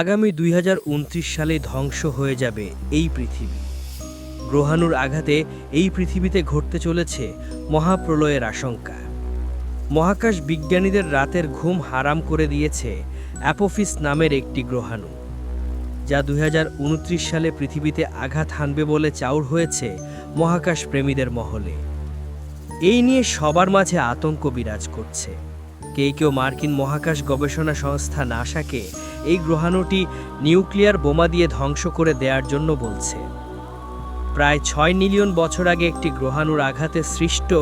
আগামী দুই হাজার উনত্রিশ সালে ধ্বংস হয়ে যাবে এই পৃথিবী। গ্রহাণুর আঘাতে এই পৃথিবীতে ঘটতে চলেছে মহাপ্রলয়ের আশঙ্কা। মহাকাশ বিজ্ঞানীদের রাতের ঘুম হারাম করে দিয়েছে অ্যাপোফিস নামের একটি গ্রহাণু। যা দুই হাজার উনত্রিশ সালে পৃথিবীতে আঘাত হানবে বলে চাউর হয়েছে মহাকাশ প্রেমীদের মহলে। এই নিয়ে সবার মাঝে আতঙ্ক বিরাজ করছে। কে কেউ মার্কিন মহাকাশ গবেষণা সংস্থা নাসাকে এই গ্রহাণুটি নিউক্লিয়ার বোমা দিয়ে ধ্বংস করে দেওয়ার জন্য বলছে। প্রায় ছয় মিলিয়ন বছর আগে একটি গ্রহাণুর আঘাতে সৃষ্ট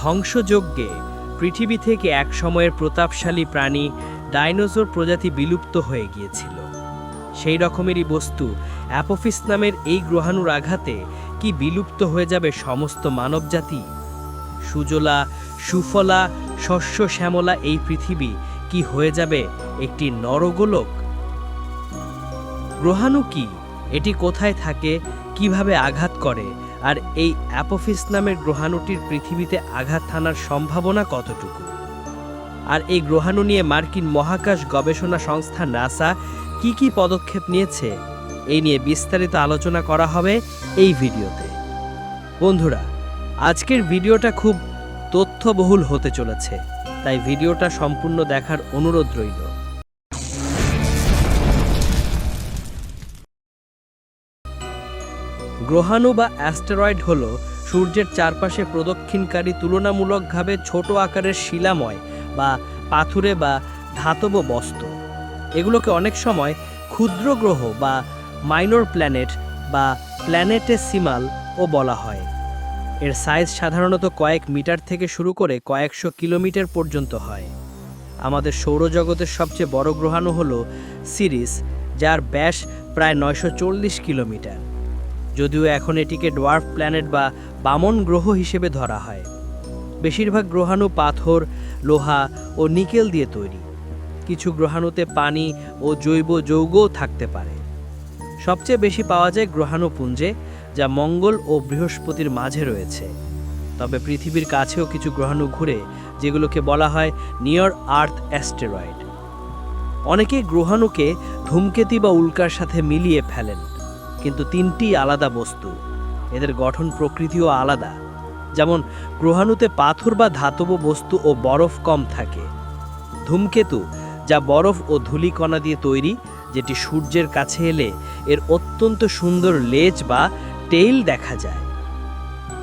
ধ্বংসযজ্ঞে পৃথিবী থেকে এক সময়ের প্রতাপশালী প্রাণী ডাইনোসর প্রজাতি বিলুপ্ত হয়ে গিয়েছিল। সেই রকমেরই বস্তু অ্যাপোফিস নামের এই গ্রহাণুর আঘাতে কি বিলুপ্ত হয়ে যাবে সমস্ত মানবজাতি? সুজলা, সুফলা শস্য শ্যামলা এই পৃথিবী কি হয়ে যাবে একটি নরগোলক? গ্রহাণু কি? এটি কোথায় থাকে? কীভাবে আঘাত করে? আর এই অ্যাপোফিস নামের গ্রহাণুটির পৃথিবীতে আঘাত হানার সম্ভাবনা কতটুকু? আর এই গ্রহাণু নিয়ে মার্কিন মহাকাশ গবেষণা সংস্থা নাসা কি কি পদক্ষেপ নিয়েছে? এই নিয়ে বিস্তারিত আলোচনা করা হবে এই ভিডিওতে। বন্ধুরা, আজকের ভিডিওটা খুব তথ্যবহুল হতে চলেছে, তাই ভিডিওটা সম্পূর্ণ দেখার অনুরোধ রইল। গ্রহাণু বা অ্যাস্টেরয়েড হল সূর্যের চারপাশে প্রদক্ষিণকারী তুলনামূলকভাবে ছোট আকারের শিলাময় বা পাথুরে বা ধাতব বস্তু। এগুলোকে অনেক সময় ক্ষুদ্র গ্রহ বা মাইনর প্ল্যানেট বা প্ল্যানেটেসিমাল ও বলা হয়। এর সাইজ সাধারণত কয়েক মিটার থেকে শুরু করে কয়েকশো কিলোমিটার পর্যন্ত হয়। আমাদের সৌরজগতের সবচেয়ে বড় গ্রহাণু হল সিরিস, যার ব্যাস প্রায় নয়শো চল্লিশ কিলোমিটার। যদিও এখন এটিকে ডোয়ার্ফ প্ল্যানেট বা বামন গ্রহ হিসেবে ধরা হয়। বেশিরভাগ গ্রহাণু পাথর, লোহা ও নিকেল দিয়ে তৈরি। কিছু গ্রহাণুতে পানি ও জৈব যৌগও থাকতে পারে। সবচেয়ে বেশি পাওয়া যায় গ্রহাণুপুঞ্জে যা মঙ্গল ও বৃহস্পতির মাঝে রয়েছে। তবে পৃথিবীর কাছেও কিছু গ্রহাণু ঘুরে, যেগুলোকে বলা হয় নিয়র আর্থ অ্যাস্টেরয়েড। অনেকেই গ্রহাণুকে ধূমকেতি বা উল্কার সাথে মিলিয়ে ফেলেন, কিন্তু তিনটি আলাদা বস্তু। এদের গঠন প্রকৃতিও আলাদা। যেমন, গ্রহাণুতে পাথর বা ধাতব বস্তু ও বরফ কম থাকে। ধূমকেতু, যা বরফ ও ধূলিকণা দিয়ে তৈরি, যেটি সূর্যের কাছে এলে এর অত্যন্ত সুন্দর লেজ বা টেইল দেখা যায়।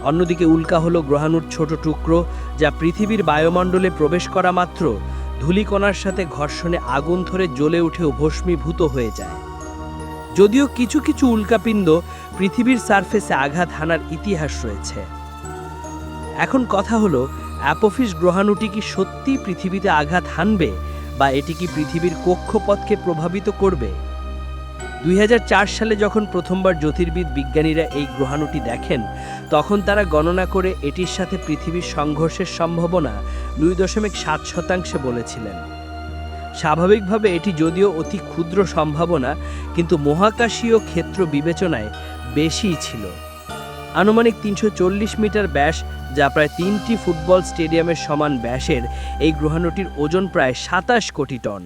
অন্যদিকে উল্কা হলো গ্রহাণুর ছোট টুকরো যা পৃথিবীর বায়ুমণ্ডলে প্রবেশ করা মাত্র ধূলিকণার সাথে ঘর্ষণে আগুন ধরে জ্বলে উঠে ভস্মীভূত হয়ে যায়। যদিও কিছু কিছু উল্কাপিণ্ড পৃথিবীর সারফেসে আঘাত হানার ইতিহাস রয়েছে। এখন কথা হলো, অ্যাপোফিস গ্রহাণুটি কি সত্যি পৃথিবীতে আঘাত হানবে বা এটি কি পৃথিবীর কক্ষপথকে প্রভাবিত করবে? দুই হাজার চার সালে যখন প্রথমবার জ্যোতির্বিদ বিজ্ঞানীরা এই গ্রহাণুটি দেখেন, তখন তারা গণনা করে এটির সাথে পৃথিবীর সংঘর্ষের সম্ভাবনা দুই দশমিক সাত শতাংশে বলেছিলেন। স্বাভাবিকভাবে এটি যদিও অতি ক্ষুদ্র সম্ভাবনা, কিন্তু মহাকাশীয় ক্ষেত্র বিবেচনায় বেশিই ছিল। আনুমানিক তিনশো চল্লিশ মিটার ব্যাস, যা প্রায় তিনটি ফুটবল স্টেডিয়ামের সমান ব্যাসের এই গ্রহাণুটির ওজন প্রায় সাতাশ কোটি টন।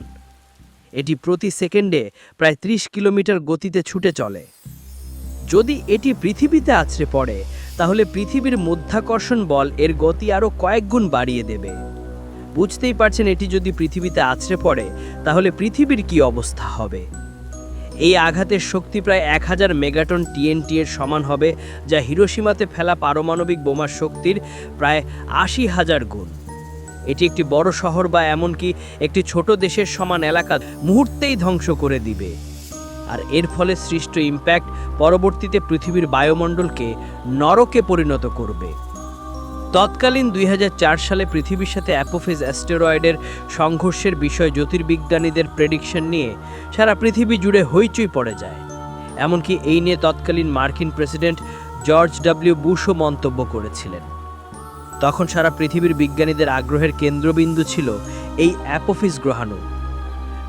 এটি প্রতি সেকেন্ডে প্রায় ত্রিশ কিলোমিটার গতিতে ছুটে চলে। যদি এটি পৃথিবীতে আছড়ে পড়ে, তাহলে পৃথিবীর মধ্যাকর্ষণ বল এর গতি আরও কয়েক গুণ বাড়িয়ে দেবে। বুঝতেই পারছেন এটি যদি পৃথিবীতে আছড়ে পড়ে, তাহলে পৃথিবীর কি অবস্থা হবে? এই আঘাতের শক্তি প্রায় এক হাজার মেগাটন টিএনটি এর সমান হবে, যা হিরোসীমাতে ফেলা পারমাণবিক বোমার শক্তির প্রায় আশি হাজার গুণ। এটি একটি বড় শহর বা এমনকি একটি ছোট দেশের সমান এলাকা মুহূর্তেই ধ্বংস করে দিবে। আর এর ফলে সৃষ্ট ইম্প্যাক্ট পরবর্তীতে পৃথিবীর বায়ুমণ্ডলকে নরকে পরিণত করবে। তৎকালীন দুই হাজার চার সালে পৃথিবীর সাথে অ্যাপোফেজ অ্যাস্টেরয়েডের সংঘর্ষের বিষয় জ্যোতির্বিজ্ঞানীদের প্রেডিকশন নিয়ে সারা পৃথিবী জুড়ে হইচই পড়ে যায়। এমনকি এই নিয়ে তৎকালীন মার্কিন প্রেসিডেন্ট জর্জ ডব্লিউ বুশও মন্তব্য করেছিলেন। তখন সারা পৃথিবীর বিজ্ঞানীদের আগ্রহের কেন্দ্রবিন্দু ছিল এই অ্যাপোফিস গ্রহাণু।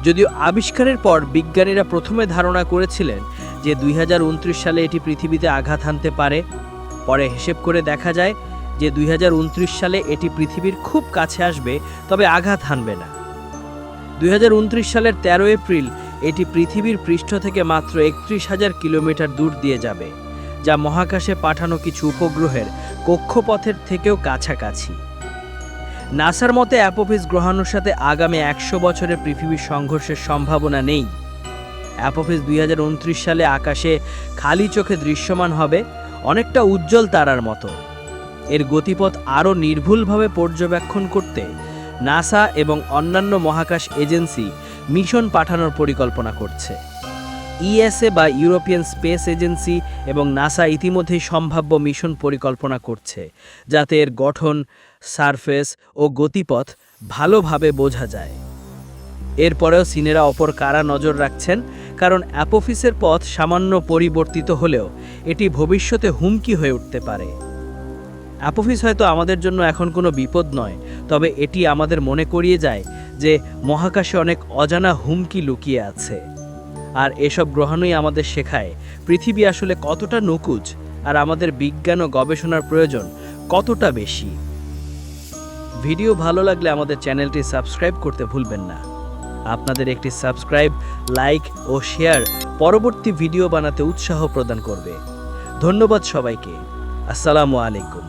যদিও আবিষ্কারের পর বিজ্ঞানীরা প্রথমে ধারণা করেছিলেন যে দুই হাজার উনত্রিশ সালে এটি পৃথিবীতে আঘাত হানতে পারে। পরে হিসেব করে দেখা যায় যে দুই হাজার উনত্রিশ সালে এটি পৃথিবীর খুব কাছে আসবে, তবে আঘাত হানবে না। দুই হাজার উনত্রিশ সালের তেরো এপ্রিল এটি পৃথিবীর পৃষ্ঠ থেকে মাত্র একত্রিশ হাজার কিলোমিটার দূর দিয়ে যাবে। যা মহাকাশে পাঠানো কিছু উপগ্রহের কক্ষপথের থেকেও কাছাকাছি। নাসার মতে অ্যাপোফিস গ্রহাণুর সাথে আগামী একশো বছরের পৃথিবীর সংঘর্ষের সম্ভাবনা নেই। অ্যাপোফিস দুই হাজার উনত্রিশ সালে আকাশে খালি চোখে দৃশ্যমান হবে অনেকটা উজ্জ্বল তারার মতো। এর গতিপথ আরও নির্ভুলভাবে পর্যবেক্ষণ করতে নাসা এবং অন্যান্য মহাকাশ এজেন্সি মিশন পাঠানোর পরিকল্পনা করছে। ইএসএ বা ইউরোপিয়ান স্পেস এজেন্সি এবং নাসা ইতিমধ্যেই সম্ভাব্য মিশন পরিকল্পনা করছে, যাতে এর গঠন, সারফেস ও গতিপথ ভালোভাবে বোঝা যায়। এরপরেও সিনেরা অপর কারা নজর রাখছেন? কারণ অ্যাপোফিসের পথ সামান্য পরিবর্তিত হলেও এটি ভবিষ্যতে হুমকি হয়ে উঠতে পারে। অ্যাপোফিস হয়তো আমাদের জন্য এখন কোনো বিপদ নয়, তবে এটি আমাদের মনে করিয়ে যায় যে মহাকাশে অনেক অজানা হুমকি লুকিয়ে আছে। আর এসব গ্রহাণুই আমাদের শেখায়। পৃথিবী আসলে কতটা নকুজ আর আমাদের বিজ্ঞান ও গবেষণার প্রয়োজন কতটা বেশি? ভিডিও ভালো লাগলে আমাদের চ্যানেলটি সাবস্ক্রাইব করতে ভুলবেন না। আপনাদের একটি সাবস্ক্রাইব, লাইক ও শেয়ার পরবর্তী ভিডিও বানাতে উৎসাহ প্রদান করবে। ধন্যবাদ সবাইকে। আসসালামু আলাইকুম।